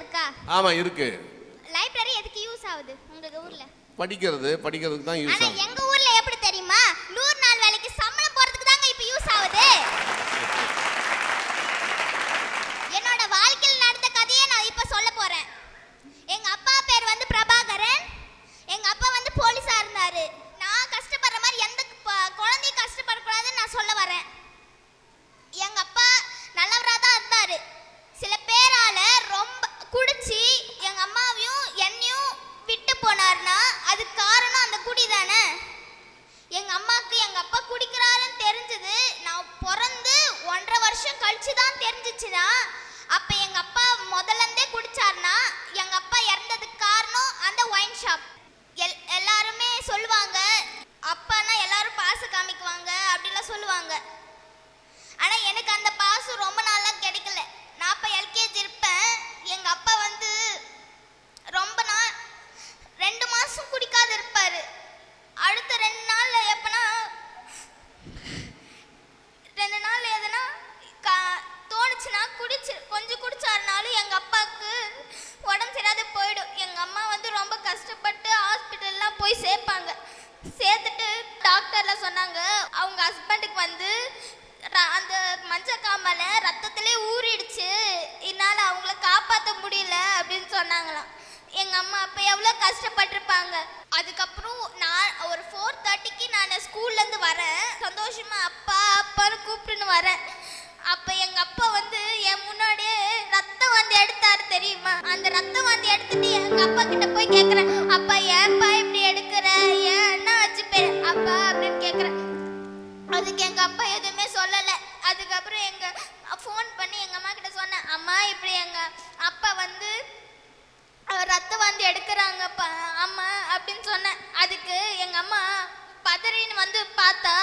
இருக்கா? ஆமா இருக்கு. லைப்ரரி எதுக்கு யூஸ் ஆகுது உங்க ஊர்ல? படிக்கிறது படிக்கிறதுக்கு தான் யூஸ் ஆகும் எங்க ஊர்ல எப்படி தெரியுமா நூறு நாள் வேலைக்கு சம்பளம் போறதுக்கு தாங்க இப்ப யூஸ் ஆகுது என்னோட வாழ்க்கையில் நடந்த கதையை நான் இப்ப சொல்ல போறேன் எங்க அப்பா பேர் வந்து பிரபாகரன் எங்க அப்பா வந்து போலீஸா இருந்தாரு நான் கஷ்டப்படுற மாதிரி எந்த ப- குழந்தையும் கஷ்டப்படக்கூடாதுன்னு நான் சொல்ல வரேன் எங்க அப்பா நல்லவரா தான் இருந்தாரு சில பேரால ரொம்ப குடிச்சு எங்க அம்மாவையும் என்னையும் விட்டு போனாருன்னா அதுக்கு காரணம் அந்த குடி தானே எங்க அம்மாக்கு எங்க அப்பா குடிக்கிறாருன்னு தெரிஞ்சது நான் பிறந்து ஒன்றரை வருஷம் கழிச்சு தான் தெரிஞ்சிச்சுன்னா அப்ப எங்க அப்பா முதல்ல இருந்தே குடிச்சாருன்னா எங்க அப்பா இறந்ததுக்கு காரணம் அந்த ஒயின் ஷாப் எல் எல்லாருமே சொல்லுவாங்க அப்பானா எல்லாரும் பாசம் காமிக்குவாங்க அப்படிலாம் சொல்லுவாங்க. ஆனா எனக்கு அந்த பாசம் ரொம்ப நாள்லாம் கிடைக்கல. நான் அப்ப எல்கேஜி இருப்பேன் எங்க அப்பா அவங்க ஹஸ்பண்டுக்கு வந்து அந்த அந்த மஞ்சக்காமல ரத்தத்திலே ஊறிடுச்சு. இதனால அவங்கள காப்பாற்ற முடியல அப்படின்னு சொன்னாங்களாம். எங்க அம்மா அப்ப எவ்வளவு கஷ்டப்பட்டிருப்பாங்க. அதுக்கப்புறம் நான் ஒரு ஃபோர் தேர்ட்டிக்கு நான் ஸ்கூல்ல இருந்து வரேன். சந்தோஷமா அப்பா அப்பான்னு கூப்பிட்டுன்னு வரேன். அப்ப எங்க அப்பா வந்து என் முன்னாடியே ரத்தம் வந்து எடுத்தாரு தெரியுமா? அந்த ரத்தம் வந்து எடுத்துட்டு எங்க அப்பா கிட்ட போய் கேக்குறேன். அப்பா ஏன்பா இப்படி எடுக்கிற? ஏன் என்ன ஆச்சு அப்பா அப்படின்னு அதுக்கு எங்கள் அப்பா எதுவுமே சொல்லலை. அதுக்கப்புறம் எங்கள் ஃபோன் பண்ணி எங்கள் அம்மா கிட்ட சொன்னேன் அம்மா இப்படி எங்கள் அப்பா வந்து ரத்தம் வந்து எடுக்கிறாங்கப்பா அம்மா அப்படின்னு சொன்னேன். அதுக்கு எங்கள் அம்மா பதறின்னு வந்து பார்த்தா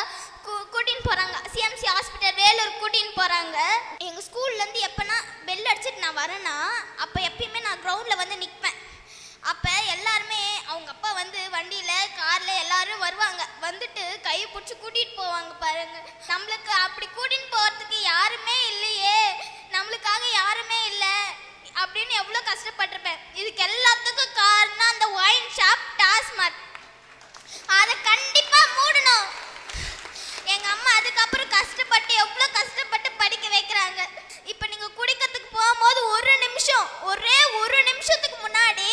கூட்டின்னு போகிறாங்க சிஎம்சி ஹாஸ்பிட்டல் வேலூர் கூட்டின்னு போகிறாங்க எங்கள் ஸ்கூல்லேருந்து எப்போனா பெல் அடிச்சிட்டு நான் வரேன்னா அப்போ எப்பயுமே நான் கிரவுண்ட்ல வந்து நிற்பேன் அப்போ எல்லாருமே அவங்க அப்பா வந்து வண்டியில் காரில் எல்லாரும் வருவாங்க. கையை பிடிச்சி கூட்டிட்டு போவாங்க பாருங்க. நம்மளுக்கு அப்படி கூட்டின்னு போறதுக்கு யாருமே இல்லையே. நம்மளுக்காக யாருமே இல்லை. அப்படின்னு எவ்வளோ கஷ்டப்பட்டிருப்பேன். இதுக்கு எல்லாத்துக்கும் காரணம் அந்த ஒயின் ஷாப் டாஸ்மாக். அதை கண்டிப்பாக மூடணும். எங்கள் அம்மா அதுக்கப்புறம் கஷ்டப்பட்டு எவ்வளோ கஷ்டப்பட்டு படிக்க வைக்கிறாங்க. இப்போ நீங்கள் குடிக்கிறதுக்கு போகும்போது ஒரு நிமிஷம் ஒரே ஒரு நிமிஷத்துக்கு முன்னாடி